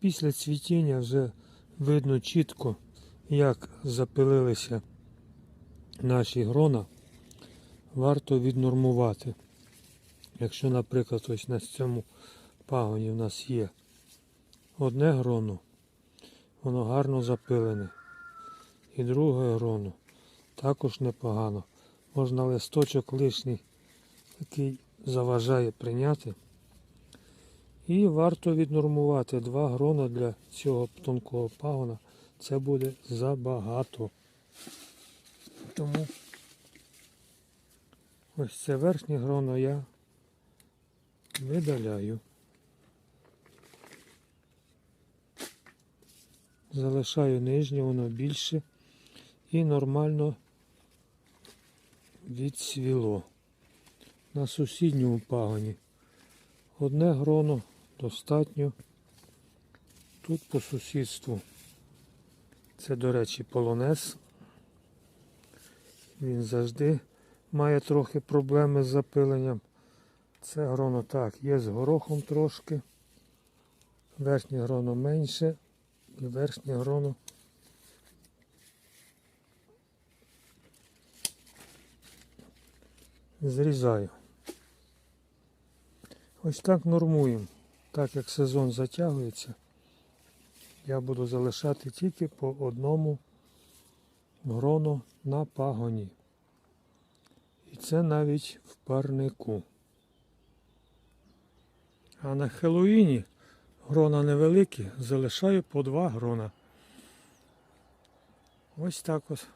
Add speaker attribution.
Speaker 1: Після цвітіння вже видно чітко, як запилилися наші грона. Варто віднормувати. Якщо, наприклад, ось на цьому пагоні в нас є одне гроно, воно гарно запилене. І друге гроно також непогано. Можна листочок лишній, який заважає прийняти. І варто віднормувати два грона для цього тонкого пагона. Це буде забагато. Тому ось це верхнє гроно я видаляю. Залишаю нижнє, воно більше і нормально відсвіло. На сусідньому пагоні. Одне гроно достатньо. Тут по сусідству. Це, до речі, полонез. Він завжди має трохи проблеми з запиленням. Це гроно так, є з горохом трошки. Верхнє гроно менше і верхнє гроно зрізаю. Ось так нормуємо. Так як сезон затягується, я буду залишати тільки по одному грону на пагоні. І це навіть в парнику. А на Хеллоуіні грона невеликі, залишаю по два грона. Ось так ось.